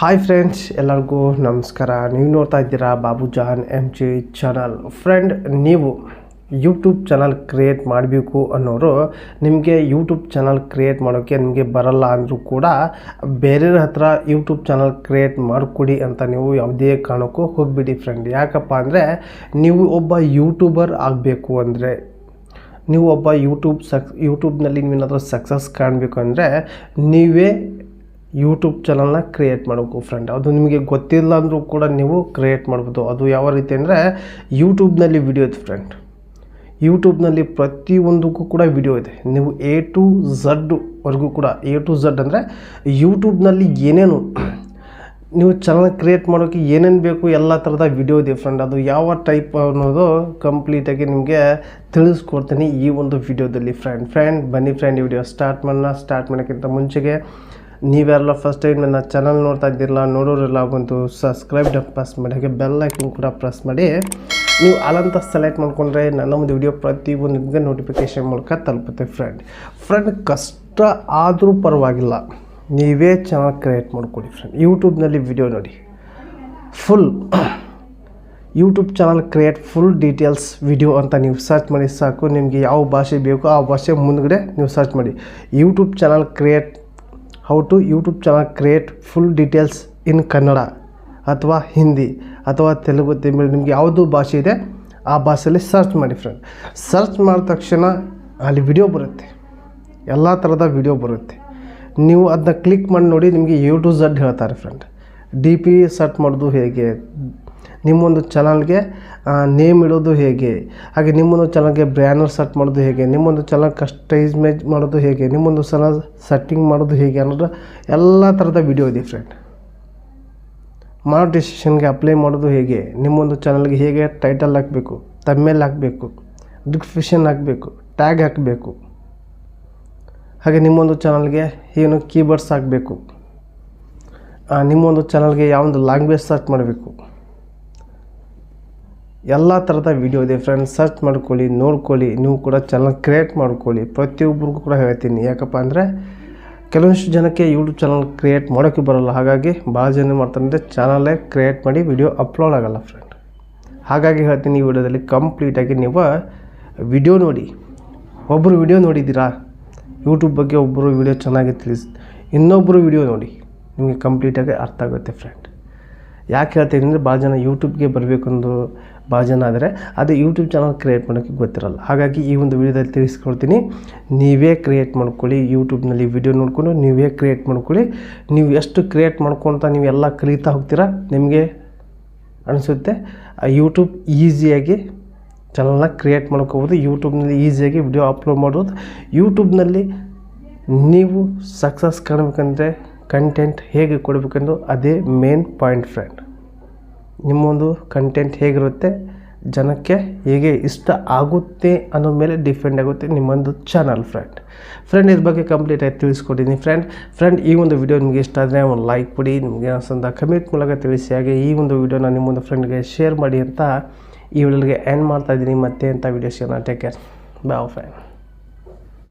Hi friends ಎಲ್ಲರಿಗೂ ನಮಸ್ಕಾರ. ನೀವು ನೋಡ್ತಾ ಇದ್ದೀರಾ Babu John M G channel friend ನೀವು ಯೂಟ್ಯೂಬ್ ಚಾನಲ್ ಕ್ರಿಯೇಟ್ ಮಾಡಬೇಕು ಅನ್ನೋರು ನಿಮಗೆ ಯೂಟ್ಯೂಬ್ ಚಾನಲ್ ಕ್ರಿಯೇಟ್ ಮಾಡೋಕ್ಕೆ ನಿಮಗೆ ಬರಲ್ಲ ಅಂದರೂ ಕೂಡ ಬೇರೆಯವ್ರ ಹತ್ರ ಯೂಟ್ಯೂಬ್ ಚಾನಲ್ ಕ್ರಿಯೇಟ್ ಮಾಡಿಕೊಡಿ ಅಂತ ನೀವು ಯಾವುದೇ ಕಾರಣಕ್ಕೂ ಹೋಗ್ಬಿಡಿ ಫ್ರೆಂಡ್ ಯಾಕಪ್ಪ ಅಂದರೆ ನೀವು ಒಬ್ಬ ಯೂಟ್ಯೂಬರ್ ಆಗಬೇಕು ಅಂದರೆ, ನೀವು ಒಬ್ಬ ಯೂಟ್ಯೂಬ್ ಸಕ್ ಯೂಟ್ಯೂಬ್ನಲ್ಲಿ ನೀವೇನಾದರೂ ಸಕ್ಸಸ್ ಕಾಣಬೇಕು ಅಂದರೆ ನೀವೇ ಯೂಟ್ಯೂಬ್ ಚಾನಲ್ನ ಕ್ರಿಯೇಟ್ ಮಾಡಬೇಕು ಫ್ರೆಂಡ್ ಅದು ನಿಮಗೆ ಗೊತ್ತಿಲ್ಲ ಅಂದರೂ ಕೂಡ ನೀವು ಕ್ರಿಯೇಟ್ ಮಾಡ್ಬೋದು. ಅದು ಯಾವ ರೀತಿ ಅಂದರೆ ಯೂಟ್ಯೂಬ್ನಲ್ಲಿ ವಿಡಿಯೋ ಇದೆ ಫ್ರೆಂಡ್ ಯೂಟ್ಯೂಬ್ನಲ್ಲಿ ಪ್ರತಿಯೊಂದಕ್ಕೂ ಕೂಡ ವಿಡಿಯೋ ಇದೆ. ನೀವು ಎ ಟು ಝಡ್ವರೆಗೂ ಕೂಡ ಎ ಟು ಝಡ್ ಅಂದರೆ ಯೂಟ್ಯೂಬ್ನಲ್ಲಿ ಏನೇನು ನೀವು ಚಾನಲ್ ಕ್ರಿಯೇಟ್ ಮಾಡೋಕ್ಕೆ ಏನೇನು ಬೇಕು ಎಲ್ಲ ಥರದ ವಿಡಿಯೋ ಇದೆ ಫ್ರೆಂಡ್ ಅದು ಯಾವ ಟೈಪ್ ಅನ್ನೋದು ಕಂಪ್ಲೀಟಾಗಿ ನಿಮಗೆ ತಿಳಿಸ್ಕೊಡ್ತೀನಿ ಈ ಒಂದು ವಿಡಿಯೋದಲ್ಲಿ ಫ್ರೆಂಡ್ ಫ್ರೆಂಡ್ ಬನ್ನಿ ಫ್ರೆಂಡ್ ವಿಡಿಯೋ ಸ್ಟಾರ್ಟ್ ಮಾಡೋಣ. ಸ್ಟಾರ್ಟ್ ಮಾಡೋಕ್ಕಿಂತ ಮುಂಚೆಗೆ ನೀವ್ಯಾರೆಲ್ಲ ಫಸ್ಟ್ ಟೈಮ್ ನನ್ನ ಚಾನಲ್ ನೋಡ್ತಾ ಇದ್ದಿರಲ್ಲ, ನೋಡೋರೆಲ್ಲ ಒಂದು ಸಬ್ಸ್ಕ್ರೈಬ್ ಪ್ರೆಸ್ ಮಾಡಿ, ಹಾಗೆ ಬೆಲ್ ಐಕನ್ ಕೂಡ ಪ್ರೆಸ್ ಮಾಡಿ. ನೀವು ಅಲ್ಲಂತ ಸೆಲೆಕ್ಟ್ ಮಾಡ್ಕೊಂಡ್ರೆ ನನ್ನ ಒಂದು ವಿಡಿಯೋ ಪ್ರತಿಯೊಂದು ನಿಮಗೆ ನೋಟಿಫಿಕೇಷನ್ ಮೂಲಕ ತಲುಪುತ್ತೆ ಫ್ರೆಂಡ್ ಫ್ರೆಂಡ್ ಕಷ್ಟ ಆದರೂ ಪರವಾಗಿಲ್ಲ. ನೀವೇ ಚಾನಲ್ ಕ್ರಿಯೇಟ್ ಮಾಡ್ಕೊಳ್ಳಿ ಫ್ರೆಂಡ್ ಯೂಟ್ಯೂಬ್ನಲ್ಲಿ ವಿಡಿಯೋ ನೋಡಿ. Full YouTube channel create full details video ಅಂತ ನೀವು ಸರ್ಚ್ ಮಾಡಿ ಸಾಕು. ನಿಮಗೆ ಯಾವ ಭಾಷೆ ಬೇಕೋ ಆ ಭಾಷೆ ಮುಂದಗಡೆ ನೀವು ಸರ್ಚ್ ಮಾಡಿ. YouTube channel create how to YouTube channel create full details in Kannada ಅಥವಾ ಹಿಂದಿ ಅಥವಾ ತೆಲುಗು ತಮಿಳು ನಿಮಗೆ ಯಾವುದು ಭಾಷೆ ಇದೆ, ಆ ಭಾಷೆಯಲ್ಲಿ ಸರ್ಚ್ ಮಾಡಿ ಫ್ರೆಂಡ್ ಸರ್ಚ್ ಮಾಡಿದ ತಕ್ಷಣ ಅಲ್ಲಿ ವಿಡಿಯೋ ಬರುತ್ತೆ. ಎಲ್ಲ ಥರದ ವಿಡಿಯೋ ಬರುತ್ತೆ. ನೀವು ಅದನ್ನ ಕ್ಲಿಕ್ ಮಾಡಿ ನೋಡಿ ನಿಮಗೆ ಯು ಟು ಝಡ್ ಹೇಳ್ತಾರೆ ಫ್ರೆಂಡ್ ಡಿ ಪಿ ಸರ್ಚ್ ಮಾಡೋದು ಹೇಗೆ? ನಿಮ್ಮೊಂದು ಚಾನಲ್ಗೆ ನೇಮ್ ಇಡೋದು ಹೇಗೆ? ಹಾಗೆ ನಿಮ್ಮೊಂದು ಚಾನಲ್ಗೆ ಬ್ಯಾನರ್ ಸೆಟ್ ಮಾಡೋದು ಹೇಗೆ? ನಿಮ್ಮೊಂದು ಚಾನಲ್ ಕಸ್ಟೈಸ್ಮೇಜ್ ಮಾಡೋದು ಹೇಗೆ? ನಿಮ್ಮೊಂದು ಚಾನಲ್ ಸೆಟ್ಟಿಂಗ್ ಮಾಡೋದು ಹೇಗೆ ಅನ್ನೋದು ಎಲ್ಲ ಥರದ ವಿಡಿಯೋ ಇದೆ ಫ್ರೆಂಡ್ ಮಾನಿಟೈಸೇಷನ್ಗೆ ಅಪ್ಲೈ ಮಾಡೋದು ಹೇಗೆ? ನಿಮ್ಮೊಂದು ಚಾನಲ್ಗೆ ಹೇಗೆ ಟೈಟಲ್ ಹಾಕಬೇಕು? ತಮ್ಮೇಲೆ ಹಾಕಬೇಕು? ಡಿಸ್ಕ್ರಿಪ್ಷನ್ ಹಾಕಬೇಕು? ಟ್ಯಾಗ್ ಹಾಕಬೇಕು? ಹಾಗೆ ನಿಮ್ಮೊಂದು ಚಾನಲ್ಗೆ ಏನು ಕೀಬೋರ್ಡ್ಸ್ ಹಾಕಬೇಕು? ನಿಮ್ಮೊಂದು ಚಾನಲ್ಗೆ ಯಾವೊಂದು ಲ್ಯಾಂಗ್ವೇಜ್ ಸರ್ಚ್ ಮಾಡಬೇಕು? ಎಲ್ಲ ಥರದ ವಿಡಿಯೋ ಇದೆ. ಫ್ರೆಂಡ್ಸ್ ಸರ್ಚ್ ಮಾಡ್ಕೊಳ್ಳಿ, ನೋಡ್ಕೊಳ್ಳಿ. ನೀವು ಕೂಡ ಚಾನಲ್ ಕ್ರಿಯೇಟ್ ಮಾಡ್ಕೊಳ್ಳಿ. ಪ್ರತಿಯೊಬ್ಬರಿಗೂ ಕೂಡ ಹೇಳ್ತೀನಿ. ಯಾಕಪ್ಪ ಅಂದರೆ ಕೆಲವೊಂದಿಷ್ಟು ಜನಕ್ಕೆ ಯೂಟ್ಯೂಬ್ ಚಾನಲ್ ಕ್ರಿಯೇಟ್ ಮಾಡೋಕ್ಕೆ ಬರೋಲ್ಲ. ಹಾಗಾಗಿ ಭಾಳ ಜನ ಮಾಡ್ತಾರೆ ಅಂದರೆ ಚಾನಲೇ ಕ್ರಿಯೇಟ್ ಮಾಡಿ ವಿಡಿಯೋ ಅಪ್ಲೋಡ್ ಆಗೋಲ್ಲ ಫ್ರೆಂಡ್ ಹಾಗಾಗಿ ಹೇಳ್ತೀನಿ ಈ ವಿಡಿಯೋದಲ್ಲಿ ಕಂಪ್ಲೀಟಾಗಿ ನೀವು ವಿಡಿಯೋ ನೋಡಿ. ಒಬ್ಬರು ವಿಡಿಯೋ ನೋಡಿದ್ದೀರಾ? ಯೂಟ್ಯೂಬ್ ಬಗ್ಗೆ ಒಬ್ಬರು ವಿಡಿಯೋ ಚೆನ್ನಾಗಿ ತಿಳಿಸಿ ಇನ್ನೊಬ್ಬರು ವಿಡಿಯೋ ನೋಡಿ. ನಿಮಗೆ ಕಂಪ್ಲೀಟಾಗಿ ಅರ್ಥ ಆಗುತ್ತೆ ಫ್ರೆಂಡ್ ಯಾಕೆ ಹೇಳ್ತೀನಿ ಅಂದರೆ ಭಾಳ ಜನ ಯೂಟ್ಯೂಬ್ಗೆ ಬರಬೇಕಂದು ಭಾಳ ಜನ ಆದರೆ ಅದು ಯೂಟ್ಯೂಬ್ ಚಾನಲ್ ಕ್ರಿಯೇಟ್ ಮಾಡೋಕ್ಕೆ ಗೊತ್ತಿರಲ್ಲ. ಹಾಗಾಗಿ ಈ ಒಂದು ವಿಡಿಯೋದಲ್ಲಿ ತಿಳಿಸ್ಕೊಳ್ತೀನಿ ನೀವೇ ಕ್ರಿಯೇಟ್ ಮಾಡ್ಕೊಳ್ಳಿ, ಯೂಟ್ಯೂಬ್ನಲ್ಲಿ ವಿಡಿಯೋ ನೋಡಿಕೊಂಡು ನೀವೇ ಕ್ರಿಯೇಟ್ ಮಾಡ್ಕೊಳ್ಳಿ. ನೀವು ಎಷ್ಟು ಕ್ರಿಯೇಟ್ ಮಾಡ್ಕೊಳ್ತಾ ನೀವು ಎಲ್ಲ ಕಲಿತಾ ಹೋಗ್ತೀರಾ ನಿಮಗೆ ಅನಿಸುತ್ತೆ. ಆ ಯೂಟ್ಯೂಬ್ ಈಸಿಯಾಗಿ ಚಾನಲ್ನ ಕ್ರಿಯೇಟ್ ಮಾಡ್ಕೋಬೋದು, ಯೂಟ್ಯೂಬ್ನಲ್ಲಿ ಈಸಿಯಾಗಿ ವಿಡಿಯೋ ಅಪ್ಲೋಡ್ ಮಾಡ್ಬೋದು. ಯೂಟ್ಯೂಬ್ನಲ್ಲಿ ನೀವು ಸಕ್ಸಸ್ ಕಾಣಬೇಕಂದ್ರೆ ಕಂಟೆಂಟ್ ಹೇಗೆ ಕೊಡಬೇಕೆಂದು ಅದೇ ಮೇನ್ ಪಾಯಿಂಟ್ ಫ್ರೆಂಡ್ ನಿಮ್ಮೊಂದು ಕಂಟೆಂಟ್ ಹೇಗಿರುತ್ತೆ, ಜನಕ್ಕೆ ಹೇಗೆ ಇಷ್ಟ ಆಗುತ್ತೆ ಅನ್ನೋ ಮೇಲೆ ಡಿಪೆಂಡ್ ಆಗುತ್ತೆ ನಿಮ್ಮೊಂದು ಚಾನಲ್ ಫ್ರೆಂಡ್ ಫ್ರೆಂಡ್ ಇದ್ರ ಬಗ್ಗೆ ಕಂಪ್ಲೀಟ್ ಆಗಿ ತಿಳಿಸ್ಕೊಟ್ಟಿದ್ದೀನಿ ಫ್ರೆಂಡ್ ಫ್ರೆಂಡ್ ಈ ಒಂದು ವಿಡಿಯೋ ನಿಮಗೆ ಇಷ್ಟ ಆದರೆ ಒಂದು ಲೈಕ್ ಕೊಡಿ, ನಿಮಗೆ ಅನ್ಸಂದ ಕಮೆಂಟ್ ಮೂಲಕ ತಿಳಿಸಿ, ಹಾಗೆ ಈ ಒಂದು ವಿಡಿಯೋನ ನಿಮ್ಮೊಂದು ಫ್ರೆಂಡ್ಗೆ ಶೇರ್ ಮಾಡಿ ಅಂತ ಈ ವಿಡಿಯೋಗೆ ಎಂಡ್ ಮಾಡ್ತಾ ಇದ್ದೀನಿ. ಮತ್ತೆ ಅಂತ ವಿಡಿಯೋ ಶೇರ್ ಟೇಕ್ ಕೇರ್ ಬಾವ್ ಫ್ರೆಂಡ್